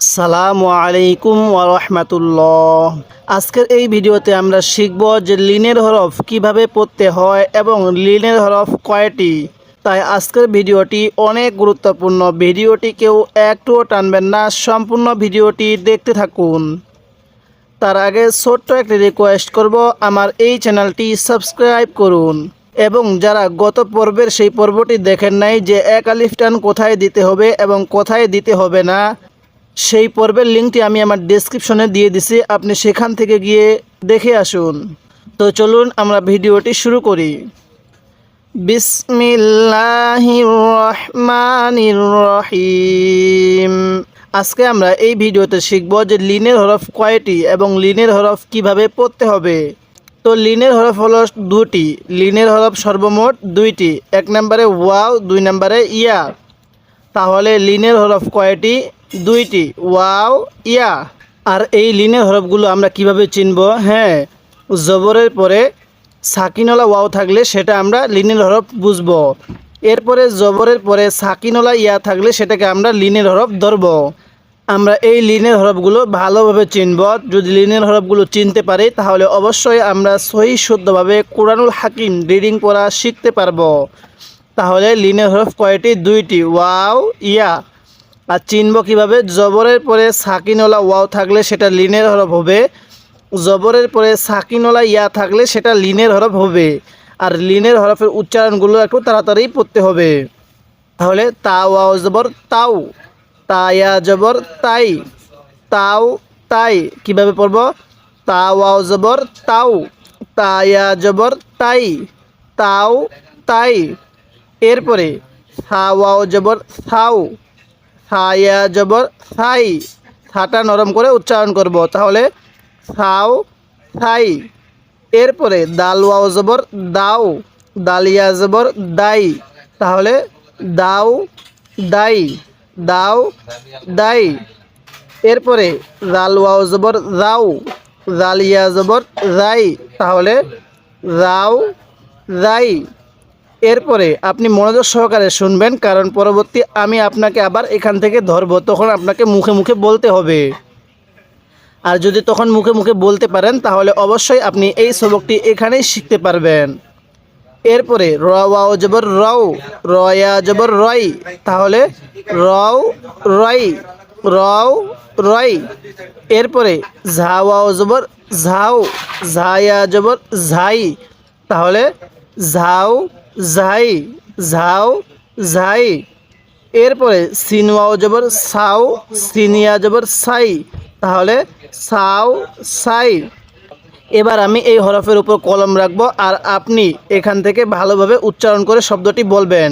আসসালামু আলাইকুম ওরহমাতুল্লাহ আজকের এই ভিডিওতে আমরা শিখব যে লিনের হরফ কীভাবে পড়তে হয় এবং লিনের হরফ কয়টি। তাই আজকের ভিডিওটি অনেক গুরুত্বপূর্ণ। ভিডিওটি কেউ একটুও টানবেন না, সম্পূর্ণ ভিডিওটি দেখতে থাকুন। তার আগে ছোট্ট একটি রিকোয়েস্ট করব, আমার এই চ্যানেলটি সাবস্ক্রাইব করুন। এবং যারা গত পর্বের সেই পর্বটি দেখেন নাই যে এক আলিফ টান কোথায় দিতে হবে এবং কোথায় দিতে হবে না সেই পর্বের লিঙ্কটি আমি আমার ডেসক্রিপশনে দিয়ে দিছি। আপনি সেখান থেকে গিয়ে দেখে আসুন। তো চলুন আমরা ভিডিওটি শুরু করি। রহিম। আজকে আমরা এই ভিডিওতে শিখব যে লিনের হরফ কয়টি এবং লিনের হরফ কীভাবে পড়তে হবে। তো লিনের হরফ হলো দুটি, লিনের হরফ সর্বমোট দুইটি, এক নম্বরে ওয়াও, দুই নম্বরে ইয়া। তাহলে লিনের হরফ কয়টি? দুইটি। ওয়াও, ইয়া। আর এই লিনের হরফগুলো আমরা কীভাবে চিনব? হ্যাঁ জবরের পরে সাকিনলা ওয়াও থাকলে সেটা আমরা লিনের হরফ বুঝব। এরপরে জবরের পরে সাকিনলা ইয়া থাকলে সেটাকে আমরা লিনের হরফ ধরব। আমরা এই লিনের হরফগুলো ভালোভাবে চিনব। যদি লিনের হরফগুলো চিনতে পারি, তাহলে অবশ্যই আমরা সহি শুদ্ধভাবে কোরআনুল হাকিম রিডিং পড়া শিখতে পারব। তাহলে লিনের হরফ কয়টি? দুইটি। ওয়াও, ইয়া। আর চিনব কীভাবে? জবরের পরে সাকিনওয়ালা ওয়াও থাকলে সেটা লিনের হরফ হবে। জবরের পরে সাকিনওয়ালা ইয়া থাকলে সেটা লিনের হরফ হবে। আর লিনের হরফের উচ্চারণগুলো একটু তাড়াতাড়ি পড়তে হবে। তাহলে তা ওয়াও জবর, তাও। তা ইয়া জবর, তাই। তাও, তাই। কীভাবে পড়ব? তা ওয়াও জবর, তাও। তা ইয়া জবর, তাই। তাও, তাই। এরপরে থা ওয়াও জবর থাও থায়া জবর থাই থাটা নরম করে উচ্চারণ করব। তাহলে থাও থাই এরপরে দাল ওয়াও জবর, দাও। দালিয়া জবর, দাই। তাহলে দাও, দাই দাও, দাই। এরপরে জাল ওয়াও জবর যাও জালিয়া জবর যাই তাহলে যাও যাই এরপরে আপনি মনোযোগ সহকারে শুনবেন, কারণ পরবর্তী আমি আপনাকে আবার এখান থেকে ধরবো, তখন আপনাকে মুখে মুখে বলতে হবে। আর যদি তখন মুখে মুখে বলতে পারেন, তাহলে অবশ্যই আপনি এই সবকটি এখানেই শিখতে পারবেন। এরপরে, র ওয়াও জবর, রও রয়া জবর রয় তাহলে রও রয় রও রয় এরপরে, ঝা ওয়াও জবর, ঝাও ঝায়া জবর, ঝাই, তাহলে ঝাও ঝাই ঝাও, ঝাই। এরপরে সিনওয়াও জবর সাও, সিনিয়া জবর সাই। তাহলে সাও, সাই। এবার আমি এই হরফের উপর কলম রাখব আর আপনি এখান থেকে ভালোভাবে উচ্চারণ করে শব্দটি বলবেন।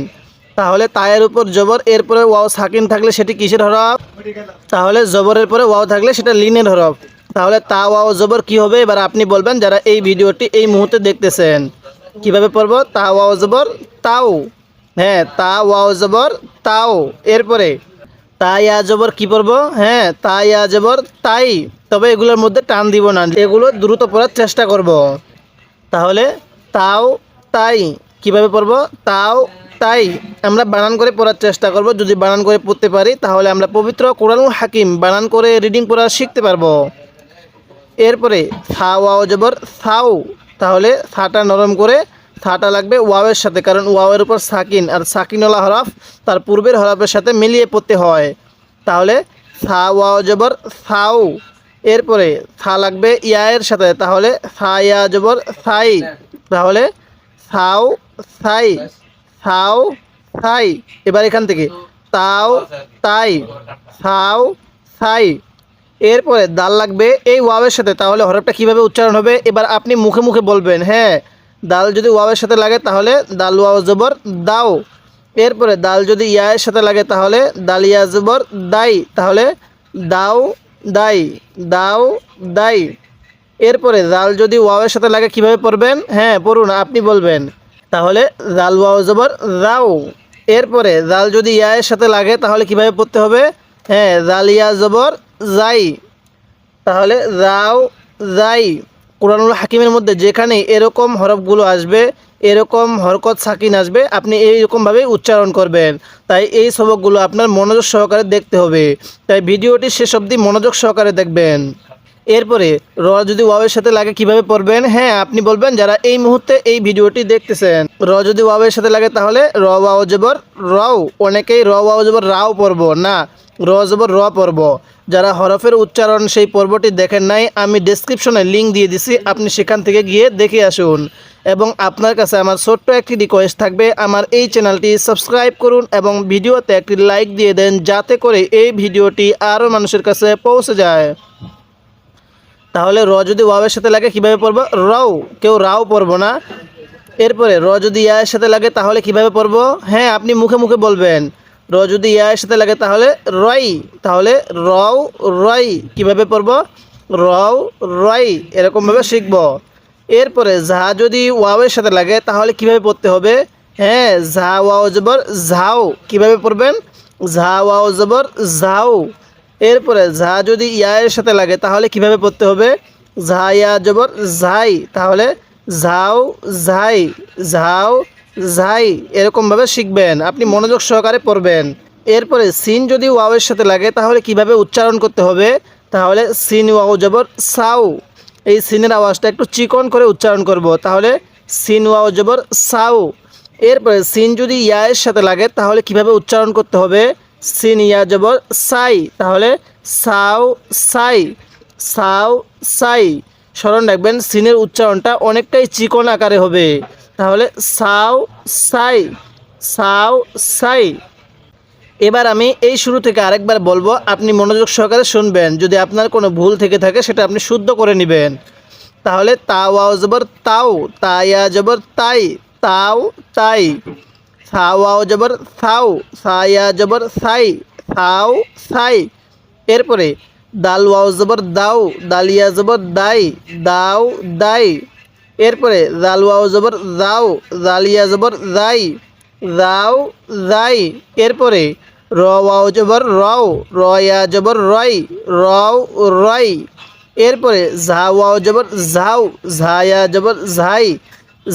তাহলে তায়ের উপর জবর, এরপরে ওয়াও সাকিন থাকলে সেটি কিসের হরফ? তাহলে জবরের পরে ওয়াও থাকলে সেটা লিনের হরফ। তাহলে তা, ওয়াও, জবর কি হবে? এবার আপনি বলবেন যারা এই ভিডিওটি এই মুহূর্তে দেখতেছেন। কীভাবে পড়ব? তা ওয়াও, জবর, তাও। হ্যাঁ তা, ওয়াও, জবর, তাও। এরপরে তাই আজবর জবর কি পড়ব? হ্যাঁ তাই ইয়া, জবর, তাই। তবে এগুলোর মধ্যে টান দিব না। এগুলো দ্রুত পড়ার চেষ্টা করব। তাহলে, তাও, তাই। কীভাবে পড়ব? তাও, তাই। আমরা বানান করে পড়ার চেষ্টা করব। যদি বানান করে পড়তে পারি, তাহলে আমরা পবিত্র কোরআনুল হাকিম বানান করে রিডিং পড়া শিখতে পারব। এরপরে, থা, ওয়াও, জবর থাও তাহলে থাটা নরম করে থাটা লাগবে ওয়াওয়ের সাথে, কারণ ওয়াওয়ের উপর সাকিন আর সাকিনওয়ালা হরফ তার পূর্বের হরফের সাথে মিলিয়ে পড়তে হয়। তাহলে সা ওয়াও জবর থাও, এরপরে থা লাগবে ইয়ায়ের সাথে, তাহলে থা ইয়া জবর থাই, তাহলে সাউ সাই সাউ সাই এবার এখান থেকে, তাও তাই সাউ থাই এরপরে দাল লাগবে এই ওয়াবের সাথে, তাহলে হরফটা কীভাবে উচ্চারণ হবে? এবার আপনি মুখে মুখে বলবেন হ্যাঁ দাল যদি ওয়াবের সাথে লাগে তাহলে দাল ওয়াও জবর দাও। এরপরে দাল যদি ইয়ায়ের সাথে লাগে তাহলে দাল ইয়া জবর দাই, তাহলে দাও দাই দাও দাই। এরপরে দাল যদি ওয়াওয়ের সাথে লাগে কীভাবে পড়বেন? হ্যাঁ পড়ুন, আপনি বলবেন, তাহলে দাল ওয়াও জবর দাও। এরপরে দাল যদি ইয়ায়ের সাথে লাগে তাহলে কীভাবে পড়তে হবে? হ্যাঁ দাল ইয়া জবর যাই, তাহলে রাও যাই। কোরআনুল হাকিমের মধ্যে যেখানে এরকম হরফগুলো আসবে, এরকম হরকত সাকিন আসবে, আপনি এইরকমভাবেই উচ্চারণ করবেন। তাই এই সবকগুলো আপনার মনোযোগ সহকারে দেখতে হবে। তাই ভিডিওটি শেষ অবধি মনোযোগ সহকারে দেখবেন। এরপরে র যদি ওয়াবের সাথে লাগে কীভাবে পড়বেন? হ্যাঁ আপনি বলবেন যারা এই মুহূর্তে এই ভিডিওটি দেখতেছেন। র যদি ওয়াবের সাথে লাগে তাহলে র ওয়াও জবর রও, অনেকেই র ওয়াও জবর রাও পড়ব। না র জবর র পর্ব। যারা হরফের উচ্চারণ সেই পর্বটি দেখেন নাই, আমি ডেসক্রিপশনে লিঙ্ক দিয়ে দিছি, আপনি সেখান থেকে গিয়ে দেখে আসুন। এবং আপনার কাছে আমার ছোট্ট একটি রিকোয়েস্ট থাকবে, আমার এই চ্যানেলটি সাবস্ক্রাইব করুন এবং ভিডিওতে একটি লাইক দিয়ে দেন, যাতে করে এই ভিডিওটি আরও মানুষের কাছে পৌঁছে যায়। তাহলে র যদি ওয়াবের সাথে লাগে, কীভাবে পড়ব? রাও, কেউ রাও পড়ব না। এরপরে র যদি ইয়ায়ের সাথে লাগে, তাহলে কীভাবে পড়ব? হ্যাঁ আপনি মুখে মুখে বলবেন। র যদি ইয়ায়ের সাথে লাগে তাহলে রই, তাহলে রও রই। কীভাবে পড়ব? রও রই, এরকমভাবে শিখব। এরপরে যা যদি ওয়াওয়ের সাথে লাগে, তাহলে কীভাবে পড়তে হবে? হ্যাঁ ঝা ওয়াও জবর ঝাও। কীভাবে পড়বেন? ঝা ওয়াও জবর ঝাও। এরপরে ঝা যদি ইয়ায়ের সাথে লাগে, তাহলে কীভাবে পড়তে হবে? ঝা ইয়া জবর ঝাই, তাহলে ঝাও ঝাই, ঝাও ঝাই এরকমভাবে শিখবেন, আপনি মনোযোগ সহকারে পড়বেন। এরপরে সিন যদি ওয়াওয়ের সাথে লাগে, তাহলে কীভাবে উচ্চারণ করতে হবে? তাহলে সিন ওয়াও জবর সাউ। এই সিনের আওয়াজটা একটু চিকন করে উচ্চারণ করব। তাহলে সিন ওয়াও জবর সাউ। এরপরে সিন যদি ইয়ায়ের সাথে লাগে, তাহলে কীভাবে উচ্চারণ করতে হবে? সিন ইয়া জবর সাই। তাহলে সাউ সাই সাউ সাই। স্মরণ রাখবেন, সিনের উচ্চারণটা অনেকটাই চিকন আকারে হবে। তাহলে সাও সাই সাও সাই। এবার আমি এই শুরু থেকে আরেকবার বলব, আপনি মনোযোগ সহকারে শুনবেন। যদি আপনার কোনো ভুল থেকে থাকে, সেটা আপনি শুদ্ধ করে নেবেন। তাহলে তাওয়াও জবর তাও তাইয়া জবর তাই, তাও, তাই। সাওয়াও জবর সাও সায়া জবর সাই, সাও সাই। এরপরে দাল ওয়াও জবর দাও, দালিয়া জবর দাই, দাও দাই। এরপরে জাল, ওয়াও, জবর দাও জালিয়া, জবর দাই দাও দাই এরপরে র, ওয়াও, জবর, রও, রয়া, জবর রয় রও রয় এরপরে ঝা ওয়াও, জবর, ঝাও, ঝায়া, জবর, ঝাই,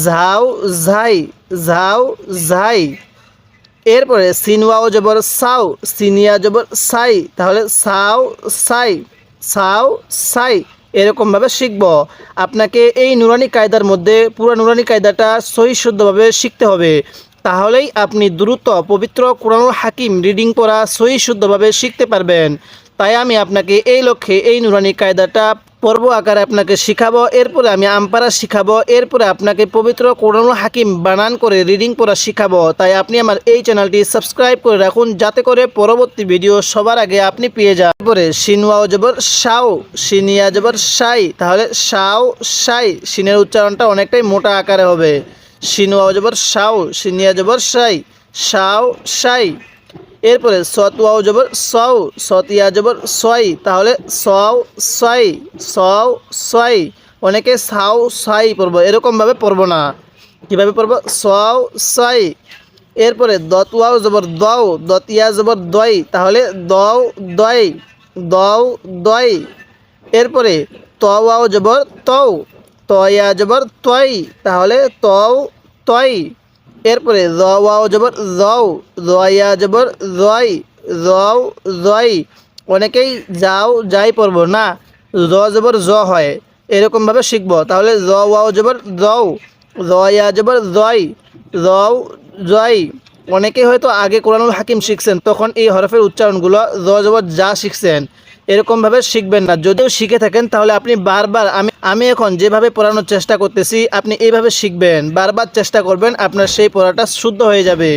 ঝাও ঝাই ঝাও, ঝাই। এরপরে সিনওয়াও জবর, সাও, সিনিয়া, জবর, সাই, তাহলে সাও, সাই সাও, সাই। এরকমভাবে শিখব। আপনাকে এই নুরানি কায়দার মধ্যে, পুরো নুরানি কায়দাটা সহি শুদ্ধভাবে শিখতে হবে। তাহলেই আপনি দ্রুত পবিত্র কোরআনুল হাকিম রিডিং পড়া সহি শুদ্ধভাবে শিখতে পারবেন। তাই আমি আপনাকে এই লক্ষ্যে এই নুরানি কায়দাটা পর্ব আকারে আপনাকে শিখাবো, এরপরে আমি আমপারা শিখাবো, এরপরে আপনাকে পবিত্র কোরআনুল হাকিম বানান করে রিডিং পড়া শিখাবো। তাই আপনি আমার এই চ্যানেলটি সাবস্ক্রাইব করে রাখুন, যাতে করে পরবর্তী ভিডিও সবার আগে আপনি পেয়ে যান। এরপরে সিনওয়াও জবর শাও সিনিয়া জবর সাই, তাহলে শাও সাই, সিনের উচ্চারণটা অনেকটাই মোটা আকারে হবে। সিনওয়াও জবর শাও সিনিয়া জবর সাই শাও সাই। এরপরে সতওয়াও জবর সও সতিয়া জবর সই, তাহলে সও সই সও সই, অনেকে সাও সাই পড়ব, এরকমভাবে পড়ব না। কীভাবে পড়ব? সও সই। এরপরে দতওয়াও জবর দও দতিয়া জবর দই, তাহলে দও দই দও দই। এরপরে তওয়াও জবর তও তয়া জবর তই, তাহলে তও তই। এরপরে ওয়াও জবর রও রয়া জবর জয় রও জয় অনেকেই যাও, যাই পড়ব, না জ জবর জ হয়, এরকমভাবে শিখব। তাহলে র ওয়াও জবর রও রয়া জবর রয় রও জয় অনেকেই হয়তো আগে কোরআনুল হাকিম শিখছেন, তখন এই হরফের উচ্চারণগুলো জ জবর যা শিখছেন এরকমভাবে শিখবেন না। যদিও শিখে থাকেন, তাহলে আপনি বারবার আমি আমি এখন যেভাবে পড়ানোর চেষ্টা করতেছি, আপনি এইভাবে শিখবেন। বারবার চেষ্টা করবেন, আপনার সেই পড়াটা শুদ্ধ হয়ে যাবে।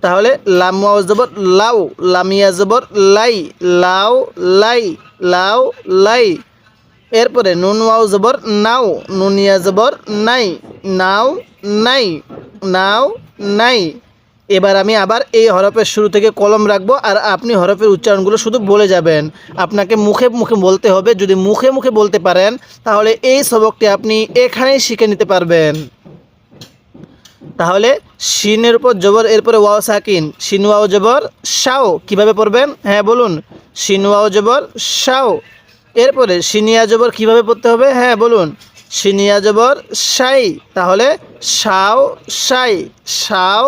তাহলে লাম, ওয়াও, জবর, লাউ, লামিয়া, জবর, লাই, লাউ লাই লাউ, লাই। এরপরে নুন, ওয়াও, জবর, নাও, নুনিয়া, জবর, নাই, নাও নাই নাও, নাই। এবার আমি আবার এই হরফের শুরু থেকে কলম রাখব আর আপনি হরফের উচ্চারণগুলো শুধু বলে যাবেন। আপনাকে মুখে মুখে বলতে হবে, যদি মুখে মুখে বলতে পারেন, তাহলে এই সবকটি আপনি এখানেই শিখে নিতে পারবেন। তাহলে শিনের উপর জবর, এরপরে ওয়াও সাকিন, শিন, ওয়াও, জবর, শাও কীভাবে পড়বেন? হ্যাঁ বলুন। শিন, ওয়াও, জবর, শাও। এরপরে সিনিয়া জবর কীভাবে পড়তে হবে? হ্যাঁ বলুন। সিনিয়া জবর সাই, তাহলে সাও সাই সাও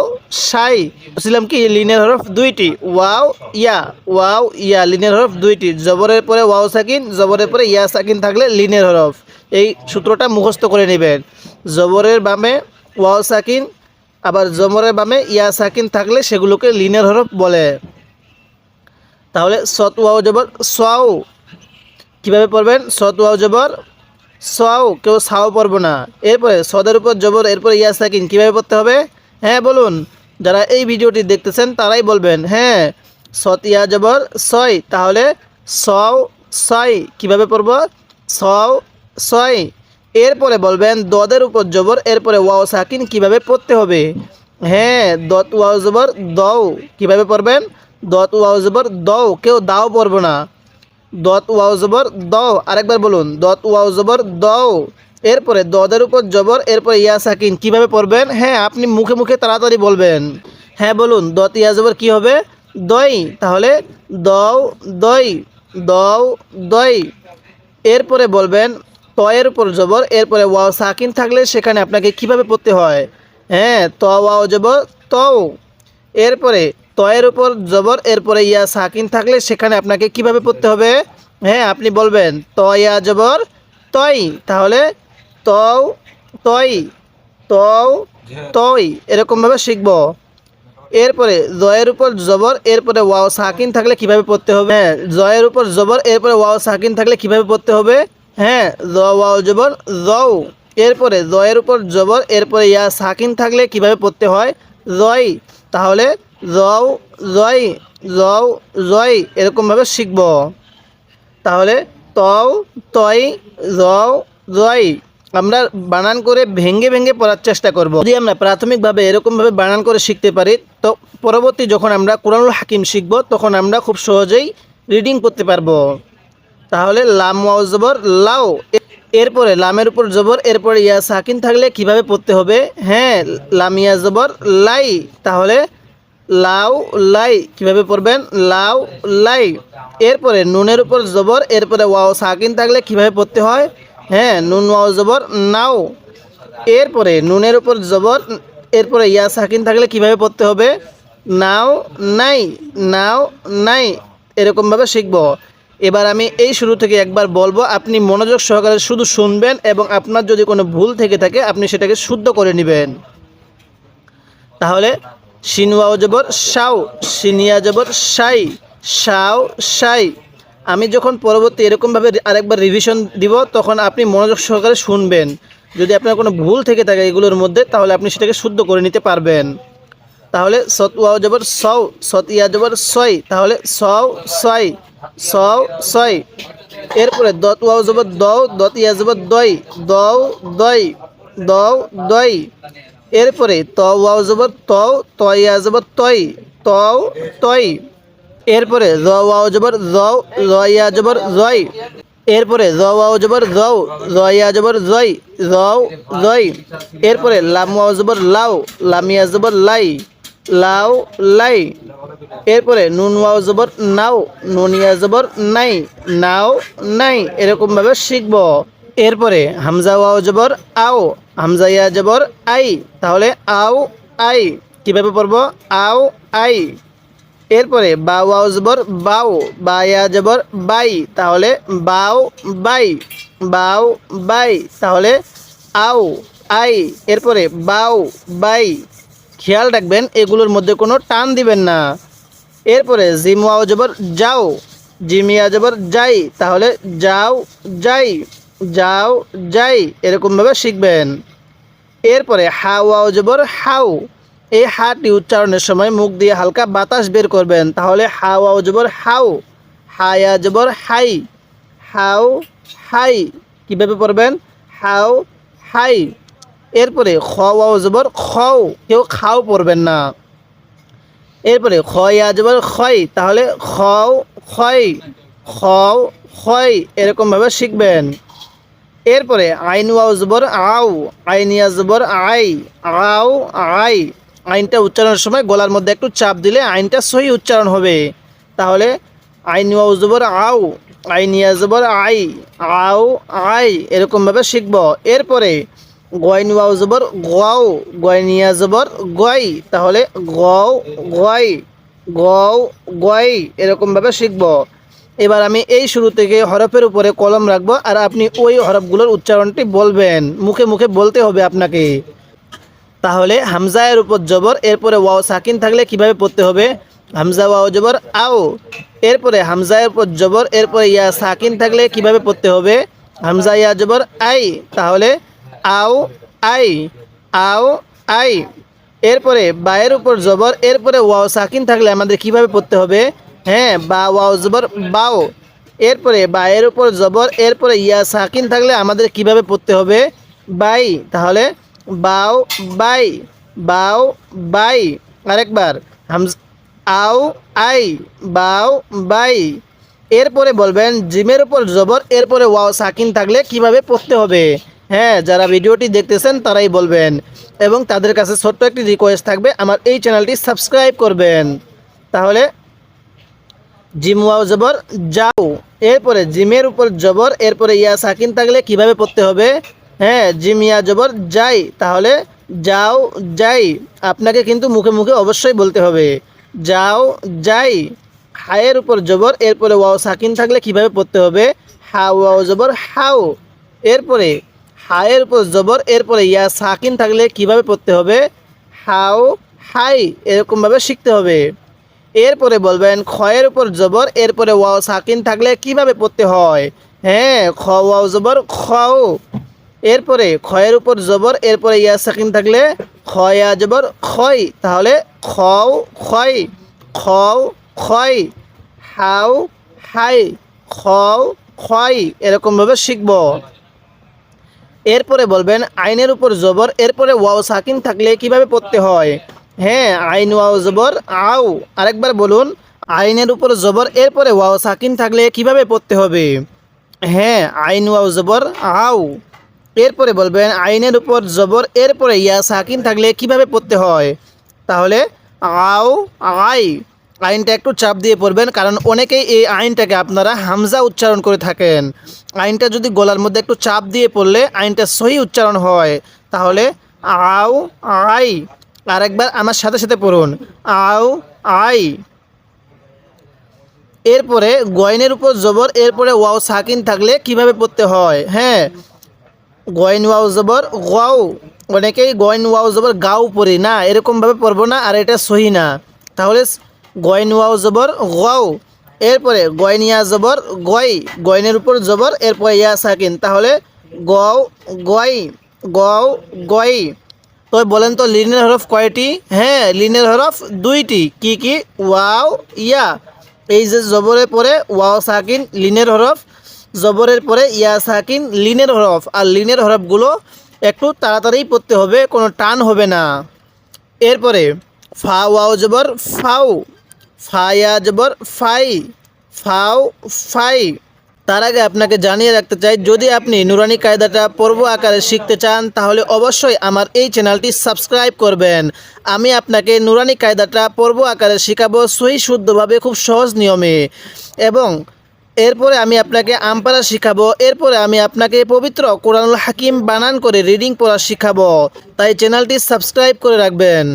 সাই। বলছিলাম কি লিনের হরফ দুইটি, ওয়াও ইয়া ওয়াও ইয়া লিনের হরফ দুইটি। জবরের পরে ওয়াও সাকিন, জবরের পরে ইয়া সাকিন থাকলে লিনের হরফ। এই সূত্রটা মুখস্থ করে নেবেন। জবরের বামে ওয়াও সাকিন, আবার জবরের বামে ইয়া সাকিন থাকলে সেগুলোকে লিনের হরফ বলে। তাহলে সত ওয়াও জবর সোয়াও কীভাবে পড়বেন? সত ওয়াও জবর সোয়াও কেউ সাও পড়ব না। এরপরে সদের উপর জবর, এরপরে ইয়া সাকিন, কীভাবে পড়তে হবে? হ্যাঁ বলুন। যারা এই ভিডিওটি দেখতেছেন, তারাই বলবেন হ্যাঁ সত ইয়া, জবর ছয় তাহলে সও ছয় কীভাবে পড়ব? সও ছয় এরপরে বলবেন, দদের উপর জবর, এরপরে ওয়াও সাকিন, কীভাবে পড়তে হবে? হ্যাঁ দত, ওয়াও, জবর, দও, কীভাবে পড়বেন? দত, ওয়াও, জবর, দও, কেউ দাও পড়ব না। দত, ওয়াও, জবর, দও। আরেকবার বলুন, দত, ওয়াও, জবর, দও। এরপরে দদের উপর জবর, এরপরে ইয়া, সাকিন। কীভাবে পড়বেন? হ্যাঁ আপনি মুখে মুখে তাড়াতাড়ি বলবেন। হ্যাঁ বলুন, দত, ইয়া, জবর কি হবে? দই। তাহলে দও, দই দও, দই। এরপরে বলবেন, তয়ের উপর জবর, এরপরে ওয়াও, সাকিন থাকলে সেখানে আপনাকে কীভাবে পড়তে হয়? হ্যাঁ ত, ওয়াও, জবর, তও। এরপরে তয়ের উপর জবর, এরপরে ইয়া সাকিন থাকলে সেখানে আপনাকে কীভাবে পড়তে হবে? হ্যাঁ আপনি বলবেন ত ইয়া জবর তই তাহলে তও তই তও তই এরকমভাবে শিখব। এরপরে জয়ের উপর জবর, এরপরে ওয়াও সাকিন থাকলে কীভাবে পড়তে হবে? হ্যাঁ জয়ের উপর জবর, এরপরে ওয়াও সাকিন থাকলে কীভাবে পড়তে হবে? হ্যাঁ জ, ওয়াও জবর, জও, এরপরে জয়ের উপর জবর, এরপরে ইয়া সাকিন থাকলে কীভাবে পড়তে হয়? জয় তাহলে জও, জয় জও, জয় এরকমভাবে শিখব। তাহলে তও তয় জও, জয় আমরা বানান করে ভেঙ্গে ভেঙ্গে পড়ার চেষ্টা করব। যদি আমরা প্রাথমিকভাবে এরকমভাবে বানান করে শিখতে পারি, তো পরবর্তী যখন আমরা কোরআনুল হাকিম শিখব, তখন আমরা খুব সহজেই রিডিং করতে পারব। তাহলে লাম, ওয়াও, জবর, লাও এরপরে লামের উপর জবর, এরপরে ইয়া সাকিন থাকলে কীভাবে পড়তে হবে? হ্যাঁ লাম, ইয়া, জবর, লাই। তাহলে লাউ, লাই, কীভাবে পড়বেন? লাউ, লাই। এরপরে নুনের উপর জবর, এরপরে ওয়াও সাকিন থাকলে কীভাবে পড়তে হয়? হ্যাঁ নুন, ওয়াও, জবর, নাও। এরপরে নুনের উপর জবর, এরপরে ইয়া সাকিন থাকলে কীভাবে পড়তে হবে? নাও, নাই নাও, নাই। এরকমভাবে শিখব। এবার আমি এই শুরু থেকে একবার বলব, আপনি মনোযোগ সহকারে শুধু শুনবেন এবং আপনার যদি কোনো ভুল থেকে থাকে, আপনি সেটাকে শুদ্ধ করে নেবেন। তাহলে সিনুয়াও জবর, সাও, সিনিয়া জবর, সাই, সাও, সাই। আমি যখন পরবর্তী এরকমভাবে আরেকবার রিভিশন দিব, তখন আপনি মনোযোগ সহকারে শুনবেন। যদি আপনার কোনো ভুল থেকে থাকে এগুলোর মধ্যে, তাহলে আপনি সেটাকে শুদ্ধ করে নিতে পারবেন। তাহলে সত ওয়াও জবর সও সত ইয়া জবর ছয় তাহলে সও ছয় সও ছয় এরপরে দত ওয়াও জবর দও, দত ইয়া জবর দই, দও দই দও, দই। এরপরে ত ওয়াও জবর তও, ত ইয়া জবর তই, তও, তই। এরপরে জ ওয়াও জবর জ ইয়া জবর জয় এরপরে জ ওয়াও জবর জও জ ইয়া জবর জয় জও জয় এরপরে লাম ওয়াও জবর লাউ লামিয়া জবর লাই। লাউ লাই। এরপরে নুন, ওয়াও, জবর, নাও। নুনিয়া, জবর, নাই। নাও, নাই। এরকমভাবে শিখব। এরপরে হামজা, ওয়াও, জবর, আও। হামজা ইয়া জবর, আই। তাহলে আও, আই। কীভাবে পড়ব? আও, আই। এরপরে বা, ওয়াও, জবর, বাও। বা ইয়া জবর, বাই। তাহলে বাও, বাই। Wow, by. তাহলে আও, আই। এরপরে বাও, বাই। খেয়াল রাখবেন, এগুলোর মধ্যে কোনো টান দিবেন না। এরপরে, জিম ওয়াও জবর যাও জিমিয়া জবর যাই, তাহলে যাও, যাই যাও, যাই, এরকমভাবে শিখবেন। এরপরে, হা ওয়াও জবর হাউ, এই হাটি উচ্চারণের সময় মুখ দিয়ে হালকা বাতাস বের করবেন, তাহলে হা ওয়াও জবর হাউ হায়া জবর হাই, হাউ হাই, কীভাবে পড়বেন? হাউ হাই। এরপরে খ, ওয়াও, জবর, খও। কেউ খাও পড়বেন না। এরপরে খয়া জবর খয় তাহলে খও খয় খও খয় এরকমভাবে শিখবেন। এরপরে আইন, ওয়াও, জবর, আও। আইনিয়া জবর, আই। আও, আই। আইনটা উচ্চারণের সময় গলার মধ্যে একটু চাপ দিলে আইনটা সহি উচ্চারণ হবে। তাহলে আইন, ওয়াও, জবর, আও। আইনিয়া জবর, আই। আও, আই এরকমভাবে শিখব। এরপরে গয়ন ওয়াও জবর গাও গয়নিয়া জবর, গয়, তাহলে গও গয় গও গয় এরকমভাবে শিখব। এবার আমি এই শুরু থেকে হরফের উপরে কলম রাখব আর আপনি ওই হরফগুলোর উচ্চারণটি বলবেন। মুখে মুখে বলতে হবে আপনাকে। তাহলে হামজায়ের উপর জবর, এরপরে ওয়াও সাকিন থাকলে কীভাবে পড়তে হবে? হামজা, ওয়াও, জবর, আও। এরপরে হামজায়ের উপর জবর, এরপরে ইয়া সাকিন থাকলে কীভাবে পড়তে হবে? হামজা, ইয়া, জবর, আই। তাহলে আও, আই আও, আই। এরপরে বায়ের উপর জবর, এরপরে ওয়াও সাকিন থাকলে আমাদের কীভাবে পড়তে হবে? হ্যাঁ বা, ওয়াও, জবর, বাও। এরপরে বায়ের উপর জবর, এরপরে ইয়া সাকিন থাকলে আমাদের কীভাবে পড়তে হবে? বাই, তাহলে বাও, বাই বাও, বাই। আরেকবার, হামজ, আও, আই, বাও, বাই। এরপরে বলবেন, জিমের উপর জবর, এরপরে ওয়াও সাকিন থাকলে কীভাবে পড়তে হবে? হ্যাঁ যারা ভিডিওটি দেখতেছেন তারাই বলবেন। এবং তাদের কাছে ছোট্ট একটি রিকোয়েস্ট থাকবে, আমার এই চ্যানেলটি সাবস্ক্রাইব করবেন। তাহলে, জিম ওয়াও জবর, যাও। এরপরে, জিমের উপর জবর, এরপরে ইয়া সাকিন থাকলে কীভাবে পড়তে হবে? হ্যাঁ জিম ইয়া জবর, যাই। তাহলে, যাও, যাই। আপনাকে কিন্তু মুখে মুখে অবশ্যই বলতে হবে, যাও, যাই। হায়ের উপর জবর, এরপরে ওয়াও সাকিন থাকলে কীভাবে পড়তে হবে? হা, ওয়াও জবর, হাও। এরপরে হায়ের উপর জবর, এরপরে ইয়া সাকিন থাকলে কীভাবে পড়তে হবে? হাও, হাই, এরকমভাবে শিখতে হবে। এরপরে বলবেন, খয়ের উপর জবর, এরপরে ওয়াও সাকিন থাকলে কীভাবে পড়তে হয়? হ্যাঁ খ, ওয়াও, জবর, খাও। এরপরে খয়ের উপর জবর, এরপরে ইয়া সাকিন থাকলে খয়া জবর খয় তাহলে খও খয় খও খয় হাও, হাই, খও খয় এরকমভাবে শিখব। এরপরে বলবেন, আইনের উপর জবর, এরপরে ওয়াও সাকিন থাকলে কীভাবে পড়তে হয়? হ্যাঁ আইন ওয়াও জবর, আও, আরেকবার বলুন, আইনের উপর জবর, এরপরে ওয়াও সাকিন থাকলে কীভাবে পড়তে হবে? হ্যাঁ আইন ওয়াও জবর, আও। এরপরে বলবেন, আইনের উপর জবর, এরপরে ইয়া সাকিন থাকলে কীভাবে পড়তে হয়? তাহলে আও, আই। আইনটা একটু চাপ দিয়ে পড়বেন, কারণ অনেকেই এই আইনটাকে আপনারা হামজা উচ্চারণ করে থাকেন। আইনটা যদি গলার মধ্যে একটু চাপ দিয়ে পড়লে আইনটা সহি উচ্চারণ হয়, তাহলে আও আই, আরেকবার আমার সাথে সাথে পড়ুন। আও আই। এরপরে গয়নের উপর জবর, এরপরে ওয়াও সাকিন থাকলে কীভাবে পড়তে হয়? হ্যাঁ গয়ন, ওয়াও, জবর গাও অনেকেই গয়ন, ওয়াও, জবর গাও পড়ি না, এরকমভাবে পড়ব না, আর এটা সহি না। তাহলে গয়ন ওয়াও জবর গাও এরপরে গয়নিয়া জবর গয় গয়নের উপর জবর, এরপরে ইয়া সাকিন। তাহলে গও গয় গও গয় তো বলেন তো লিনের হরফ কয়টি? হ্যাঁ লিনের হরফ দুইটি। কি কি? ওয়াও, ইয়া। এই যে জবরের পরে ওয়াও সাকিন, লিনের হরফ। জবরের পরে ইয়া সাকিন, লিনের হরফ। আর লিনের হরফগুলো একটু তাড়াতাড়ি পড়তে হবে, কোনো টান হবে না। এরপরে ফা, ওয়াও জবর ফাও ফায়া জবর ফাই, ফাও ফাই। তার আগে আপনাকে জানিয়ে রাখতে চাই, যদি আপনি নুরানি কায়দাটা পর্ব আকারে শিখতে চান, তাহলে অবশ্যই আমার এই চ্যানেলটি সাবস্ক্রাইব করবেন। আমি আপনাকে নুরানি কায়দাটা পর্ব আকারে শেখাবো সহি শুদ্ধভাবে, খুব সহজ নিয়মে। এবং এরপরে আমি আপনাকে আমপারা শিখাবো, এরপরে আমি আপনাকে পবিত্র কোরআনুল হাকিম বানান করে রিডিং পড়া শিখাবো। তাই চ্যানেলটি সাবস্ক্রাইব করে রাখবেন।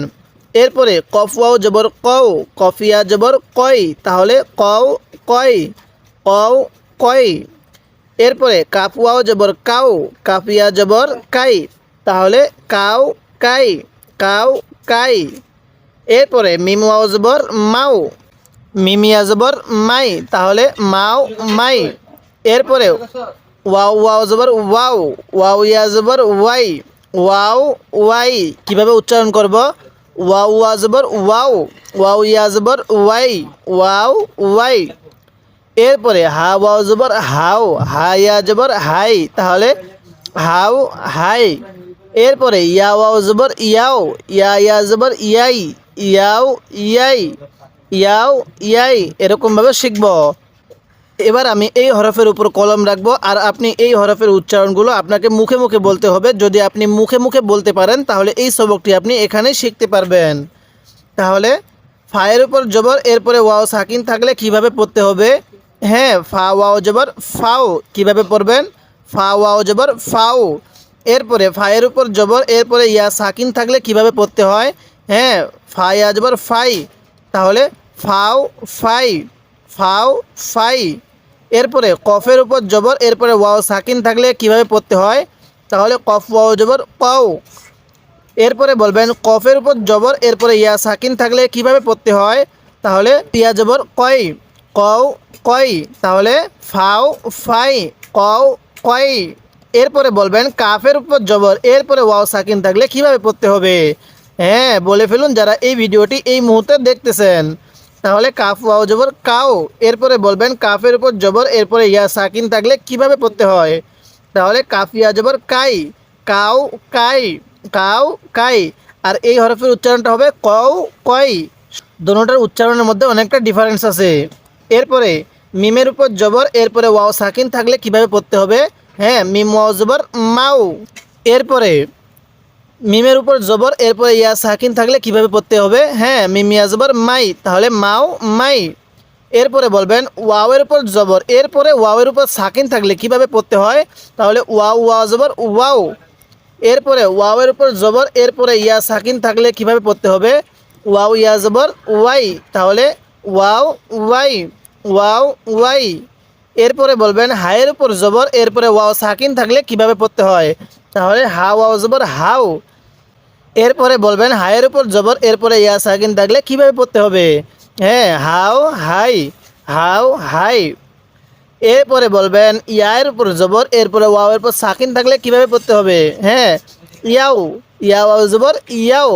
এরপরে কফ ওয়াও জবর কও, কফিয়া জবর কই, তাহলে কও কই কও কই। এরপরে কাপুয়াও জবর কাউ কাপিয়া জবর কাই, তাহলে কাউ কাই কাউ কাই। এরপরে মিমুয়াও জবর মাও, মিমিয়া জবর মাই, তাহলে মাও মাই। এরপরে ওয়াও ওয়াও জবর ওয়াও ওয়াও ইয়া জবর ওয়াই, ওয়াও ওয়াই। কীভাবে উচ্চারণ করব? ওয়াও ওয়া জবর ওয়াও ওয়াও ইয়া জবর ওয়াই, ওয়াও, ওয়াই। এরপরে হা ওয়াও জবর, হাও, হা ইয়া জবর, হাই। তাহলে হাও, হাই। এরপরে ইয়া ওয়াও জবর, ইয়াও, ইয়া ইয়া জবর, ইয়াই, ইয়াও ইয়াই ইয়াও, ইয়াই। এরকমভাবে শিখব। এবার আমি এই হরফের উপর কলম রাখব, আর আপনি এই হরফের উচ্চারণগুলো আপনাকে মুখে মুখে বলতে হবে। যদি আপনি মুখে মুখে বলতে পারেন, তাহলে এই সবকটি আপনি এখানেই শিখতে পারবেন। তাহলে ফায়ের উপর জবর, এরপরে ওয়াও সাকিন থাকলে কীভাবে পড়তে হবে? হ্যাঁ ফা, ওয়াও, জবর, ফাও কীভাবে পড়বেন? ফা, ওয়াও, জবর, ফাও। এরপরে ফায়ের উপর জবর, এরপরে ইয়া সাকিন থাকলে কীভাবে পড়তে হয়? হ্যাঁ ফা, ইয়া, জবর, ফাই। তাহলে ফাও, ফাই। ফাও, ফাই, এরপরে কফের উপর জবর, এরপরে ওয়াও সাকিন থাকলে কীভাবে পড়তে হয়? তাহলে কফ, ওয়াও, জবর কও এরপরে বলবেন কফের উপর জবর, এরপরে ইয়া সাকিন থাকলে কীভাবে পড়তে হয়? তাহলে ইয়া জবর, কই, কও, কই, তাহলে ফাও, ফাই, কও, কই। এরপরে বলবেন কাফের উপর জবর, এরপরে ওয়াও সাকিন থাকলে কীভাবে পড়তে হবে? হ্যাঁ বলে ফেলুন যারা এই ভিডিওটি এই মুহূর্তে দেখতেছেন। তাহলে কাফ, ওয়াও, জবর, কাও। এরপরে বলবেন, কাফের উপর জবর, এরপরে ইয়া, সাকিন থাকলে কীভাবে পড়তে হয়? তাহলে কাফিয়া জবর, কাই। কাউ কাই কাউ কাই। আর এই হরফের উচ্চারণটা হবে কও, কই। দোনোটার উচ্চারণের মধ্যে অনেকটা ডিফারেন্স আছে। এরপরে মিমের উপর জবর, এরপরে ওয়াও, সাকিন থাকলে কীভাবে পড়তে হবে? হ্যাঁ মিম, ওয়াও, জবর মাউ এরপরে মিমের উপর জবর, এরপরে ইয়া সাকিন থাকলে কীভাবে পড়তে হবে? হ্যাঁ মিম ইয়া জবর, মাই, তাহলে মাও, মাই। এরপরে বলবেন, ওয়াওয়ের উপর জবর, এরপরে ওয়াওয়ের উপর সাকিন থাকলে কীভাবে পড়তে হয়? তাহলে ওয়াও ওয়াও জবর, ওয়াও। এরপরে ওয়াওয়ের উপর জবর, এরপরে ইয়া সাকিন থাকলে কীভাবে পড়তে হবে? ওয়াও, ইয়া জবর, ওয়াই। তাহলে ওয়াও, ওয়াই ওয়াও, ওয়াই। এরপরে বলবেন, হায়ের উপর জবর, এরপরে ওয়াও, সাকিন থাকলে কীভাবে পড়তে হয়? তাহলে হা, ওয়াও জবর, হাও। এরপরে বলবেন, হায়ের উপর জবর, এরপরে ইয়া সাকিন থাকলে কীভাবে পড়তে হবে? হ্যাঁ হাও হাই হাও হাই। এরপরে বলবেন ইয়ার উপর জবর, এরপরে ওয়াওয়ের উপর সাকিন থাকলে কীভাবে পড়তে হবে? হ্যাঁ ইয়াও ইয়া ইয়াও জবর, ইয়াও।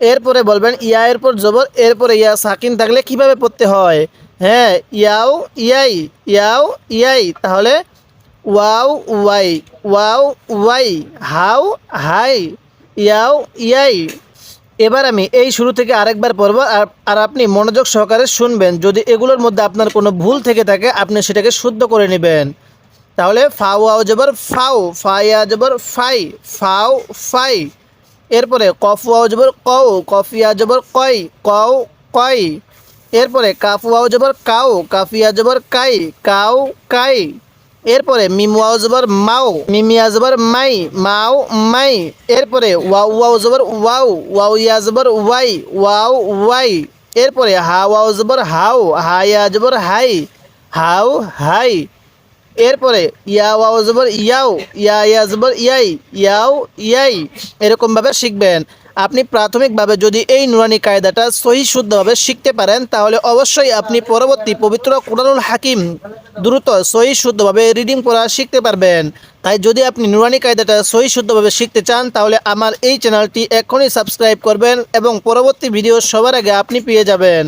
এরপরে বলবেন ইয়া এর উপর জবর, এরপরে ইয়া সাকিন থাকলে কীভাবে পড়তে হয়? হ্যাঁ ইয়াও ইয়াই ইয়াও ইয়াই। তাহলে, ওয়াও ওয়াই ওয়াও ওয়াই, হাও হাই। ইয়াও, ইয়াই। এবার আমি এই শুরু থেকে আরেকবার পড়ব, আর আপনি মনোযোগ সহকারে শুনবেন। যদি এগুলোর মধ্যে আপনার কোনো ভুল থেকে থাকে, আপনি সেটাকে শুদ্ধ করে নেবেন। তাহলে ফাও আও জবর ফাও ফাইয়া জবর ফাই ফাও ফাই। এরপরে কফু ওয়াও জবর কও কফিয়া জবর কই, কও, কই। এরপরে কাফ ওয়াও জবর কাউ কাফিয়া জবর কাই কাউ কাই। এরপরে মিমওয়া জবর মাও মিমিয়া জবর মাই, মাও মাই। এরপরে ওয়াও ওয়াও জবর ওয়াও ওয়াও ইয়া জবর ওয়াই, ওয়াও ওয়াই। এরপরে হা ওয়াও জবর হাও, হা ইয়া জবর হাই, হাও হাই। এরপরে ইয়া ওয়াও জবর ইয়াও, ইয়া ইয়া জবর ইয়াই, ইয়াও ইয়াই। এরকমভাবে শিখবেন। আপনি প্রাথমিকভাবে যদি এই নুরানি কায়দাটা সহি শুদ্ধভাবে শিখতে পারেন, তাহলে অবশ্যই আপনি পরবর্তী পবিত্র কুরানুল হাকিম দ্রুত সহি শুদ্ধভাবে রিডিং পড়া শিখতে পারবেন। তাই যদি আপনি নুরানি কায়দাটা সহি শুদ্ধভাবে শিখতে চান, তাহলে আমার এই চ্যানেলটি এখনই সাবস্ক্রাইব করবেন এবং পরবর্তী ভিডিও সবার আগে আপনি পেয়ে যাবেন।